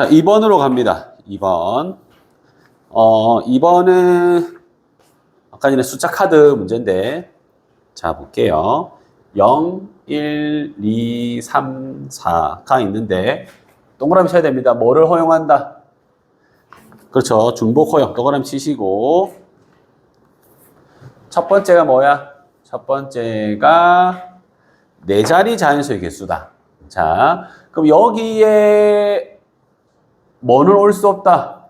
자, 2번으로 갑니다. 2번. 어, 2번은 아까 전에 숫자 카드 문제인데, 자, 볼게요. 0, 1, 2, 3, 4가 있는데, 동그라미 쳐야 됩니다. 뭐를 허용한다? 그렇죠. 중복 허용. 동그라미 치시고, 첫 번째가 뭐야? 첫 번째가 네 자리 자연수의 개수다. 자, 그럼 여기에 뭐는 올 수 없다.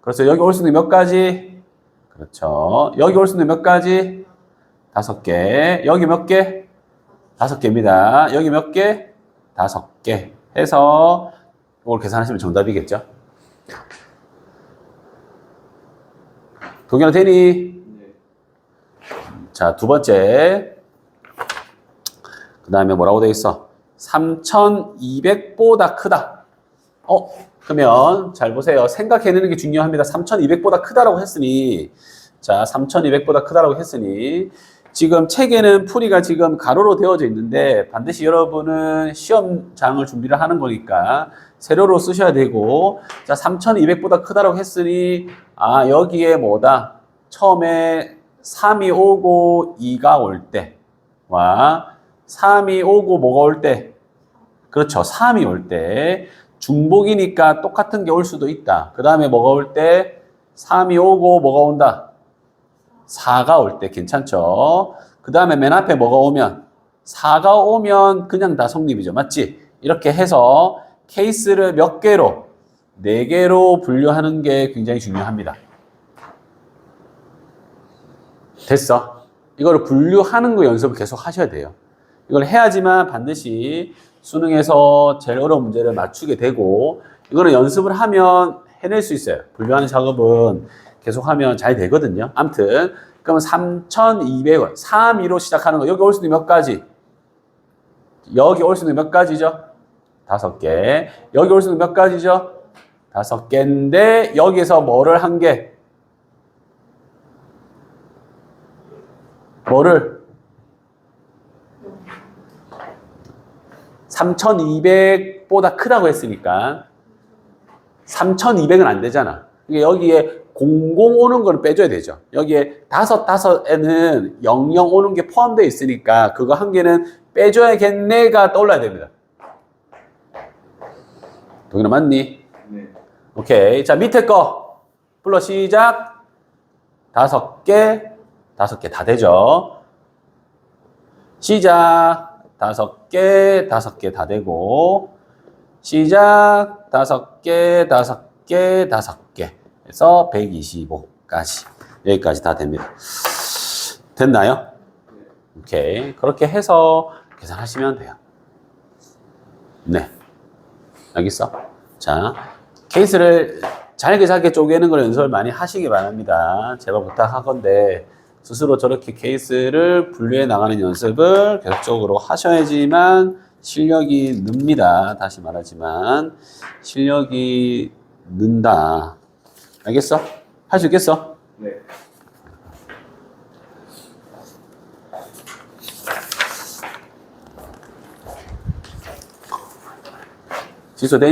그래서 여기 올 수 있는 몇 가지? 그렇죠. 여기 올 수 있는 몇 가지? 다섯 개. 여기 몇 개? 다섯 개입니다. 여기 몇 개? 다섯 개. 해서 이걸 계산하시면 정답이겠죠? 동현아 되니? 자, 두 번째. 그 다음에 뭐라고 되어 있어? 3,200보다 크다. 어, 그러면 잘 보세요. 생각해내는 게 중요합니다. 3,200보다 크다라고 했으니, 자, 3,200보다 크다라고 했으니, 지금 책에는 풀이가 지금 가로로 되어져 있는데, 반드시 여러분은 시험장을 준비를 하는 거니까, 세로로 쓰셔야 되고, 자, 3,200보다 크다라고 했으니, 아, 여기에 뭐다? 처음에 3이 오고 2가 올 때 와 3이 오고 뭐가 올 때? 그렇죠. 3이 올 때. 중복이니까 똑같은 게 올 수도 있다. 그 다음에 뭐가 올 때? 3이 오고 뭐가 온다? 4가 올 때 괜찮죠. 그 다음에 맨 앞에 뭐가 오면? 4가 오면 그냥 다 성립이죠. 맞지? 이렇게 해서 케이스를 몇 개로? 4개로 분류하는 게 굉장히 중요합니다. 됐어. 이거를 분류하는 거 연습을 계속 하셔야 돼요. 이걸 해야지만 반드시 수능에서 제일 어려운 문제를 맞추게 되고, 이거는 연습을 하면 해낼 수 있어요. 분류하는 작업은 계속 하면 잘 되거든요. 암튼, 그러면 3,200원, 3, 2로 시작하는 거, 여기 올 수 있는 몇 가지? 여기 올 수 있는 몇 가지죠? 다섯 개. 여기 올 수 있는 몇 가지죠? 다섯 개인데, 여기서 뭐를 한 개? 뭐를 3200보다 크다고 했으니까 3200은 안 되잖아. 그러니까 여기에 00 오는 거는 빼줘야 되죠. 여기에 다섯 다섯에는 00 오는 게 포함되어 있으니까 그거 한 개는 빼줘야겠네가 떠올라야 됩니다. 동현아 맞니? 네. 오케이. 자, 밑에 거. 불러 시작. 다섯 개, 다섯 개 다 되죠. 시작. 다섯 개, 다섯 개 다 되고. 시작. 다섯 개, 다섯 개, 다섯 개. 해서 125까지. 여기까지 다 됩니다. 됐나요? 오케이. 그렇게 해서 계산하시면 돼요. 네. 알겠어? 자, 케이스를 잘게 잘게 쪼개는 걸 연습을 많이 하시기 바랍니다. 제발 부탁하건데 스스로 저렇게 케이스를 분류해 나가는 연습을 계속적으로 하셔야지만 실력이 늡니다. 다시 말하지만 실력이 는다. 알겠어? 할 수 있겠어? 네. 돼?